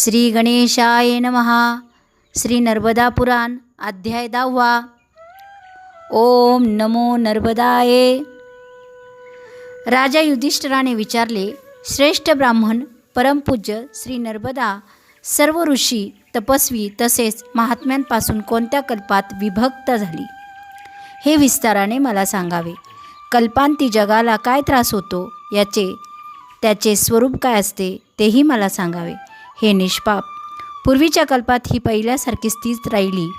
श्री गणेशाय महा श्री नर्मदा पुराण अध्याय दहावा. ओम नमो नर्मदाय. राजा युधिष्ठिराने विचारले श्रेष्ठ ब्राह्मण परमपूज्य श्री नर्मदा सर्व ऋषी तपस्वी तसेच महात्म्यांपासून कोणत्या कल्पात विभक्त झाली? हे विस्ताराने मला सांगावे. कल्पांती जगाला काय त्रास होतो? याचे त्याचे स्वरूप काय असते? तेही मला सांगावे. हे निष्पाप. पूर्वीच्या कल्पात ही पहिल्यासारखी स्थिर राहिली.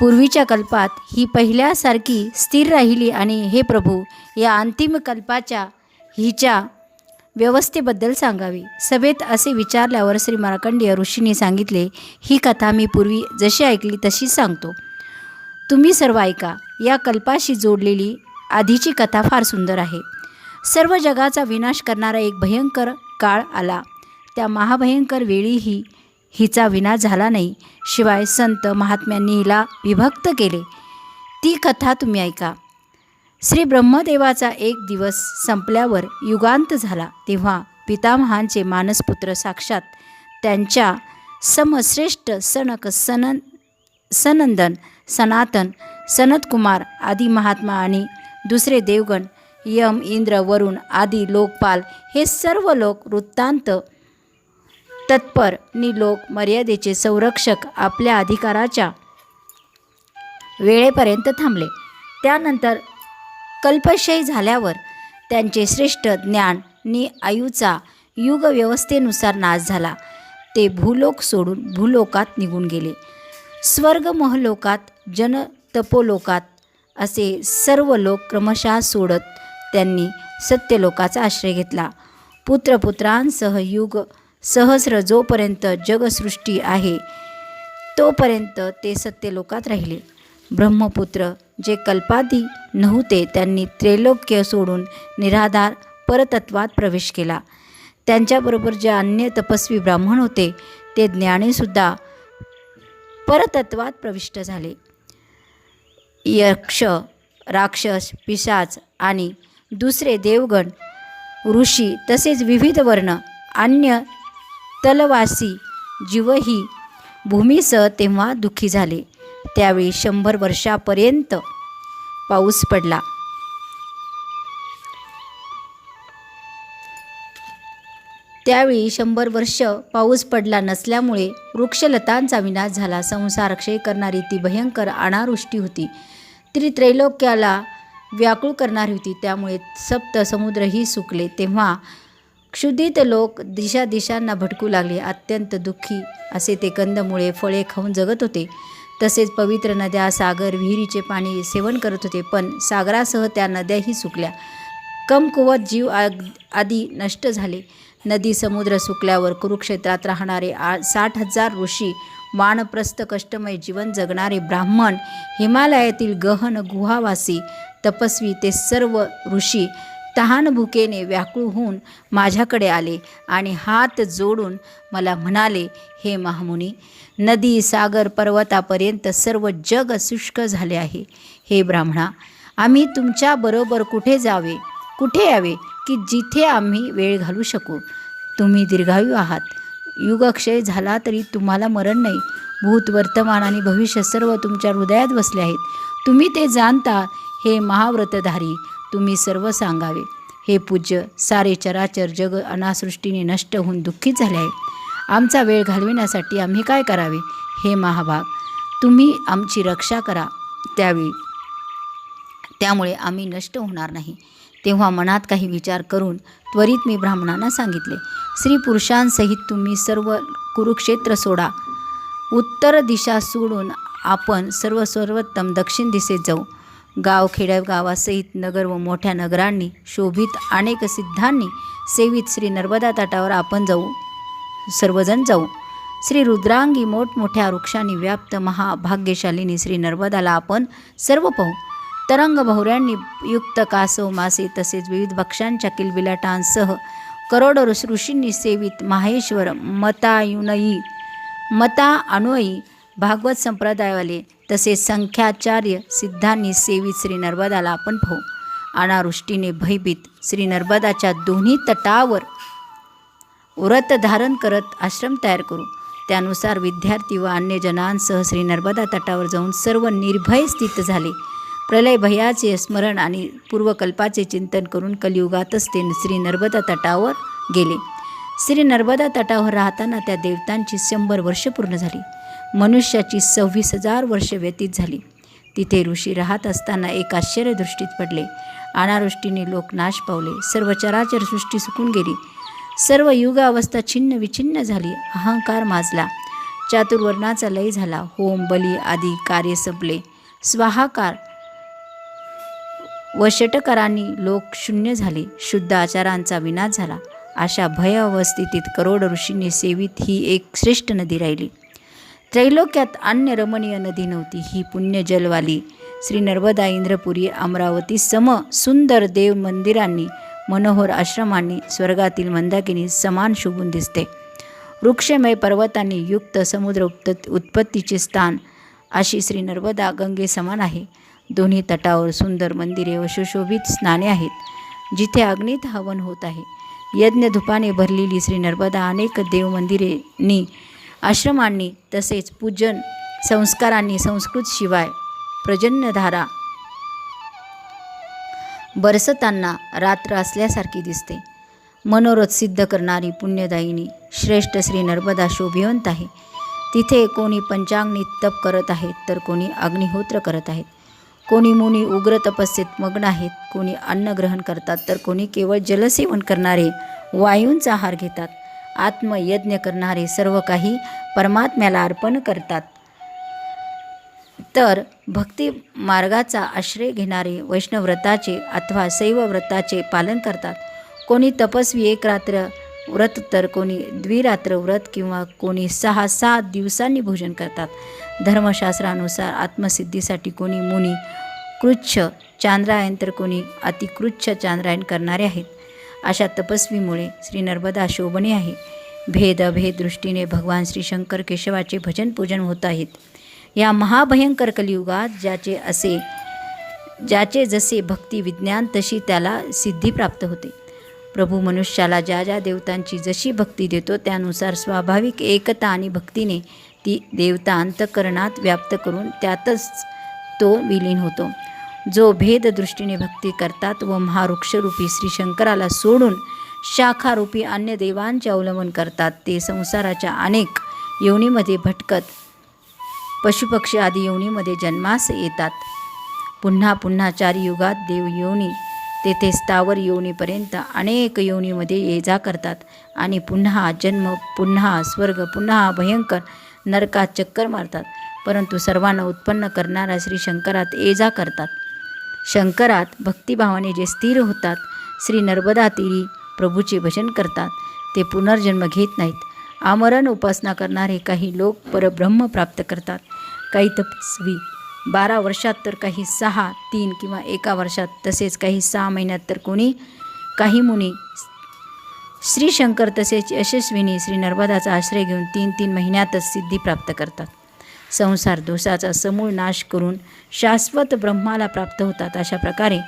पूर्वीच्या कल्पात ही पहिल्यासारखी स्थिर राहिली आणि हे प्रभू या अंतिम कल्पाच्या हिच्या व्यवस्थेबद्दल सांगावे. सभेत असे विचारल्यावर श्री मार्कंडेय ऋषींनी सांगितले ही कथा मी पूर्वी जशी ऐकली तशीच सांगतो. तुम्ही सर्व ऐका या कल्पाशी जोडलेली आधीची कथा फार सुंदर आहे. सर्व जगाचा विनाश करणारा एक भयंकर काळ आला. त्या महाभयंकर वेळीही हिचा विनाश झाला नाही शिवाय संत महात्म्यांनी हिला विभक्त केले. ती कथा तुम्ही ऐका. श्री ब्रह्मदेवाचा एक दिवस संपल्यावर युगांत झाला तेव्हा पितामहांचे मानसपुत्र साक्षात त्यांच्या समश्रेष्ठ सनक सनन सनंदन सनातन सनतकुमार आदी महात्मा आणि दुसरे देवगण यम इंद्र वरुण आदी लोकपाल हे सर्व लोक वृत्तांत तत्पर नि लोक मर्यादेचे संरक्षक आपल्या अधिकाराच्या वेळेपर्यंत थांबले. त्यानंतर कल्पशयी झाल्यावर त्यांचे श्रेष्ठ ज्ञान नि आयूचा युगव्यवस्थेनुसार नाश झाला. ते भूलोक सोडून भूलोकात निघून गेले. स्वर्ग महलोकात जन तपोलोकात असे सर्व लोक क्रमशः सोडत त्यांनी सत्यलोकाचा आश्रय घेतला. पुत्रपुत्रांसह युग सहस्र जोपर्यंत जगसृष्टी आहे तोपर्यंत ते सत्यलोकात राहिले. ब्रह्मपुत्र जे कल्पादी नव्हते त्यांनी त्रैलोक्य सोडून निराधार परतत्वात प्रवेश केला. त्यांच्याबरोबर जे अन्य तपस्वी ब्राह्मण होते ते ज्ञानेसुद्धा परतत्वात प्रविष्ट झाले. यक्ष राक्षस पिशाच आणि दुसरे देवगण ऋषी तसेच विविध वर्ण अन्य तलवासी जीवही भूमीस तेव्हा दुखी झाले. त्यावेळी शंभर वर्षापर्यंत पाऊस पडला. त्यावेळी शंभर वर्ष पाऊस पडला नसल्यामुळे वृक्षलतांचा विनाश झाला. संसार क्षय करणारी ती भयंकर अनावृष्टी होती. ती त्रैलोक्याला व्याकुळ करणारी होती. त्यामुळे सप्त समुद्रही सुकले. तेव्हा क्षुदित लोक दिशा दिशांना भटकू लागले. अत्यंत दुःखी असे ते कंदमुळे फळे खाऊन जगत होते. तसेच पवित्र नद्या सागर विहिरीचे पाणी सेवन करत होते पण सागरासह त्या नद्याही सुकल्या. कमकुवत जीव आग आदी नष्ट झाले. नदी समुद्र सुकल्यावर कुरुक्षेत्रात राहणारे आ साठ हजार ऋषी वानप्रस्थ कष्टमय जीवन जगणारे ब्राह्मण हिमालयातील गहन गुहावासी तपस्वी ते सर्व ऋषी तहान भुकेने व्याकुळ होऊन माझ्याकडे आले आणि हात जोडून मला म्हणाले हे महामुनी नदी सागर पर्वतापर्यंत सर्व जग शुष्क झाले आहे. हे ब्राह्मणा आम्ही तुमच्याबरोबर कुठे जावे? कुठे यावे? की जिथे आम्ही वेळ घालू शकू? तुम्ही दीर्घायू आहात. युगक्षय झाला तरी तुम्हाला मरण नाही. भूत वर्तमान आणि भविष्य सर्व तुमच्या हृदयात बसले आहेत. तुम्ही ते जाणता हे महाव्रतधारी तुम्ही सर्व सांगावे. हे पूज्य सारे चराचर जग अनासृष्टीने नष्ट होऊन दुःखीत झाले आहे. आमचा वेळ घालविण्यासाठी आम्ही काय करावे? हे महाभाग तुम्ही आमची रक्षा करा. त्यावेळी त्यामुळे आम्ही नष्ट होणार नाही. तेव्हा मनात काही विचार करून त्वरित मी ब्राह्मणांना सांगितले स्त्री पुरुषांसहित तुम्ही सर्व कुरुक्षेत्र सोडा. उत्तर दिशा सोडून आपण सर्व सर्वोत्तम दक्षिण दिशेत जाऊ. गाव गावासहित नगर व मोठ्या नगरांनी शोभित अनेक सिद्धांनी सेवित श्री नर्मदा तटावर आपण जाऊ सर्वजण जाऊ. श्री रुद्रांगी मोठमोठ्या वृक्षांनी व्याप्त महाभाग्यशालिनी श्री नर्मदाला आपण सर्व पाहू. तरंग बहुऱ्यांनी युक्त कासव मासे तसेच विविध भक्ष्यांच्या किलबिलाटांसह करोडो ऋषींनी सेवित माहेश्वर मतायुनयी मता अनुयी भागवत संप्रदायवाले तसेच संख्याचार्य सिद्धांनी सेवित श्री नर्मदाला आपण भाऊ अनावृष्टीने भयभीत श्री नर्मदाच्या दोन्ही तटावर व्रत धारण करत आश्रम तयार करू. त्यानुसार विद्यार्थी व अन्य जनांसह श्री नर्मदा तटावर जाऊन सर्व निर्भय स्थित झाले. प्रलय भयाचे स्मरण आणि पूर्वकल्पाचे चिंतन करून कलियुगातच ते श्री नर्मदा तटावर गेले. श्री नर्मदा तटावर राहताना त्या देवतांची शंभर वर्ष पूर्ण झाली. मनुष्याची सव्वीस हजार वर्ष व्यतीत झाली. तिथे ऋषी राहत असताना एक आश्चर्य दृष्टीत पडले. अनावृष्टीने लोक नाश पावले. सर्व चराचर सृष्टी सुकून गेली. सर्व युग अवस्था छिन्न विछिन्न झाली. अहंकार माजला. चातुर्वर्णाचा लय झाला. होम बली आदी कार्य संपले. स्वाहाकार व षटकरांनी लोक शून्य झाले. शुद्ध आचारांचा विनाश झाला. अशा भय अवस्थितीत करोड ऋषींनी सेवित ही एक श्रेष्ठ नदी राहिली. त्रैलोक्यात अन्य रमणीय नदी नव्हती. ही पुण्य जलवाली. श्री नर्मदा इंद्रपुरी अमरावती सम सुंदर देव मंदिरांनी मनोहर आश्रमांनी स्वर्गातील मंदाकिनी समान शोभून दिसते. वृक्षमय पर्वतांनी युक्त समुद्र उत्पत उत्पत्तीचे स्थान. अशी श्री नर्मदा गंगे समान आहे. दोन्ही तटावर सुंदर मंदिरे व सुशोभित स्नाने आहेत जिथे अग्नीत हवन होत आहे. यज्ञधुपाने भरलेली श्री नर्मदा अनेक देवमंदिरेंनी आश्रमांनी तसेच पूजन संस्कारांनी संस्कृत शिवाय बरसताना रात्र असल्यासारखी दिसते. मनोरथ सिद्ध करणारी पुण्यदायिनी श्रेष्ठ श्री नर्मदा शोभिवंत आहे. तिथे कोणी पंचांगनी तप करत आहेत तर कोणी अग्निहोत्र करत आहेत. कोणी मुनी उग्र तपस्येत मग्न आहेत कोणी अन्न ग्रहण करतात तर कोणी केवळ जलसेवन करणारे वायूंचा आहार घेतात. आत्मयज्ञ करणारे सर्व काही परमात्म्याला अर्पण करतात. तर भक्ती मार्गाचा आश्रय घेणारे वैष्णवव्रताचे अथवा शैवव्रताचे पालन करतात. कोणी तपस्वी एक रात्र व्रत तर कोणी द्विरात्र व्रत किंवा कोणी सहा सात दिवसांनी भोजन करतात. धर्मशास्त्रानुसार आत्मसिद्धीसाठी कोणी मुनी कृच्छ चांद्रायण तर कोणी अतिकृच्छ चांद्रायण करणारे आहेत. अशा तपस्वीमुळे श्री नर्मदा शोभने आहे. भेद अभेद दृष्टीने भगवान श्री शंकर केशवाचे भजन पूजन होत आहेत. या महाभयंकर कलियुगात ज्याचे असे ज्याचे जसे भक्ती विज्ञान तशी त्याला सिद्धी प्राप्त होते. प्रभू मनुष्याला ज्या ज्या देवतांची जशी भक्ती देतो त्यानुसार स्वाभाविक एकता आणि भक्तीने ती देवता अंतकरणात व्याप्त करून त्यातच तो विलीन होतो. जो भेददृष्टीने भक्ती करतात व महावृक्षरूपी श्री शंकराला सोडून शाखारूपी अन्य देवांचे अवलंबन करतात ते संसाराच्या अनेक योनीमध्ये भटकत पशुपक्षी आदी योनीमध्ये जन्मास येतात. पुन्हा पुन्हा चार युगात देव योनी तेथे स्थावर योनीपर्यंत अनेक योनीमध्ये ये जा करतात आणि पुन्हा जन्म पुन्हा स्वर्ग पुन्हा भयंकर नरकात चक्कर मारतात. परंतु सर्वांना उत्पन्न करणारा श्री शंकरात ये जा करतात. शंकरात भक्तिभावाने जे स्थिर होतात श्री नर्मदा तीरी प्रभूचे भजन करतात ते पुनर्जन्म घेत नाहीत. आमरण उपासना करणारे काही लोक परब्रह्म प्राप्त करतात. काही तपस्वी बारा वर्षात तर काही सहा तीन किंवा एका वर्षात तसेच काही सहा महिन्यात तर कोणी काही मुनी. श्री शंकर तसेच यशस्विनी श्री नर्मदाचा आश्रय घेऊन तीन तीन महिन्यातच सिद्धी प्राप्त करतात. संसार दोषाचा समूळ नाश करून शाश्वत ब्रह्माला प्राप्त होतात. अशा प्रकारे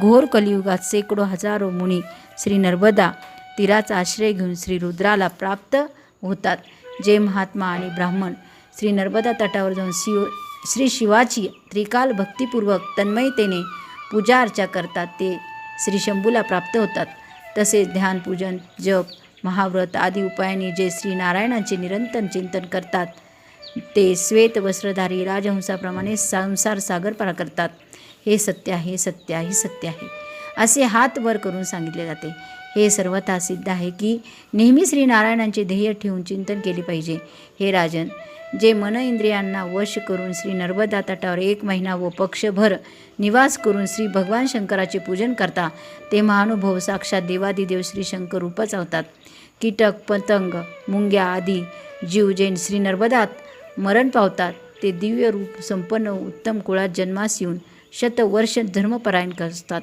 घोर कलियुगात शेकडो हजारो मुनी श्री नर्मदा तीराचा आश्रय घेऊन श्री रुद्राला प्राप्त होतात. जे महात्मा आणि ब्राह्मण. श्री नर्मदा तटावर जाऊन शिव श्री शिवाची त्रिकाल भक्तिपूर्वक तन्मयतेने पूजा अर्चा करतात. ते श्री शंभूला प्राप्त होतात. तसेच ध्यानपूजन जप महाव्रत आदी उपायांनी जे श्री नारायणांचे निरंतर चिंतन करतात. ते श्वेत वस्त्रधारी राजहंसाप्रमाणे संसार सागर पार करतात. हे सत्य आहे सत्य आहे सत्य आहे. असे हात वर करून सांगितले जाते. हे सर्वथा सिद्ध आहे की नेहमी श्री नारायणांचे ध्येय ठेवून चिंतन केले पाहिजे. हे राजन जे मन इंद्रियांना वश करून श्री नर्मदा तटावर एक महिना व पक्षभर निवास करून श्री भगवान शंकराचे पूजन करता ते महानुभव साक्षात देवादिदेव श्री शंकर रूपच आवतात. कीटक पतंग मुंग्या आदी जीव जैन श्री नर्मदात मरण पावतात. ते दिव्य रूप संपन्न उत्तम कुळात जन्मास येऊन शतवर्ष धर्मपरायण असतात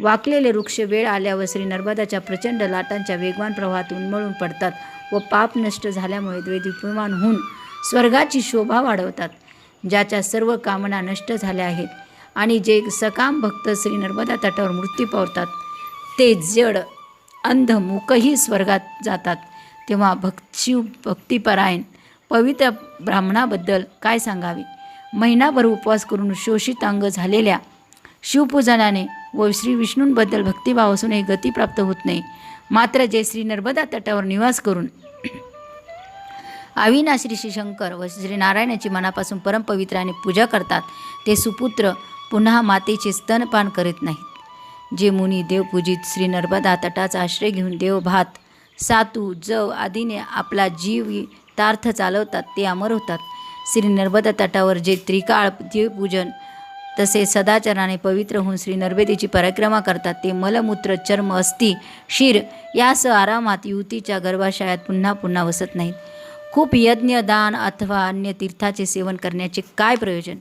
वाकलेले वृक्ष वेळ आल्यावर श्री नर्मदाच्या प्रचंड लाटांच्या वेगवान प्रवाहात उन्मळून पडतात व पाप नष्ट झाल्यामुळे द्वैदीप्यमान होऊन स्वर्गाची शोभा वाढवतात. ज्याच्या सर्व कामना नष्ट झाल्या आहेत आणि जे सकाम भक्त श्री नर्मदा तटावर मृत्यू पावतात ते जड अंध मूकही स्वर्गात जातात. तेव्हा भक्शिव भक्तिपरायण पवित्र ब्राह्मणाबद्दल काय सांगावे? महिनाभर उपवास करून शोषितांग झालेल्या शिवपूजनाने व श्री विष्णूंबद्दल भक्तिभाव असूनही गती प्राप्त होत नाही. मात्र जे श्री नर्मदा तटावर निवास करून अविनाशी श्री शंकर व श्री नारायणाची मनापासून परमपवित्राने पूजा करतात ते सुपुत्र पुन्हा मातेचे स्तनपान करीत नाहीत. जे मुनी देवपूजित श्री नर्मदा तटाचा आश्रय घेऊन देवभात सातू जव आदीने आपला जीव तार्थ चालवतात ते अमर होतात. श्री नर्मदा तटावर जे त्रिकाळ पूजन तसे सदाचाराने पवित्र होऊन श्री नर्मदेची परिक्रमा करतात ते मलमूत्र चर्म अस्थि शिर यासह आरामात युवतीच्या गर्भाशयात पुन्हा पुन्हा वसत नाहीत. खूप यज्ञ दान अथवा अन्य तीर्थाचे सेवन करण्याचे काय प्रयोजन?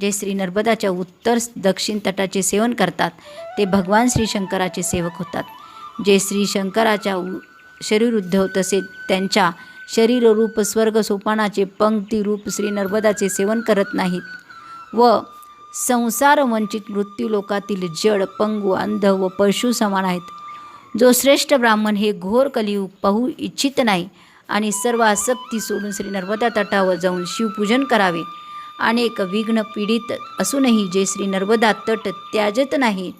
जे श्री नर्मदाच्या उत्तर दक्षिण तटाचे सेवन करतात ते भगवान श्री शंकराचे सेवक होतात. जे श्री शंकराच्या उ- शरीर उद्धव तसे त्यांच्या शरीररूप स्वर्ग सोपानाचे पंक्तीरूप श्री नर्मदाचे सेवन करत नाहीत. व संसार वंचित मृत्यूलोकातील जड पंगू अंध व पशु समान आहेत. जो श्रेष्ठ ब्राह्मण हे घोर कलियुग पाहू इच्छित नाही आणि सर्व आसक्ती सोडून श्री नर्मदा तटावर जाऊन शिवपूजन करावे. अनेक विघ्न पीडित असूनही जे श्री नर्मदा तट त्याजत नाही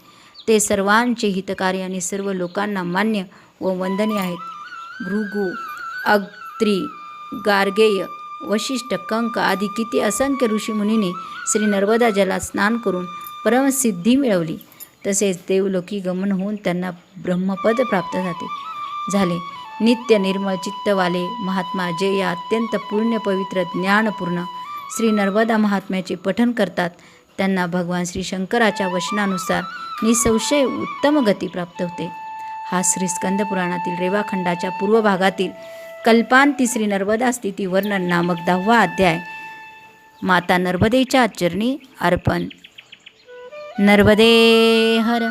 ते सर्वांचे हितकारी आणि सर्व लोकांना मान्य व वंदनीय आहेत. भृगू अत्रि गार्गेय वशिष्ठ कंक आदी किती असंख्य ऋषीमुनींनी श्री नर्मदा जलात स्नान करून परमसिद्धी मिळवली. तसेच देवलोकी गमन होऊन त्यांना ब्रह्मपद प्राप्त जाते झाले. नित्य निर्मळ चित्तवाले महात्मा जे या अत्यंत पुण्य पवित्र ज्ञानपूर्ण श्री नर्मदा महात्म्याचे पठन करतात त्यांना भगवान श्री शंकराच्या वचनानुसार निसंशय उत्तम गती प्राप्त होते. हा श्री स्कंद पुराणातील रेवाखंडाच्या पूर्व भागातील कल्पान तिसरी नर्मदा स्थिती वर्णन नामक दहावा अध्याय. माता नर्मदेच्या चरणी अर्पण. नर्मदे हर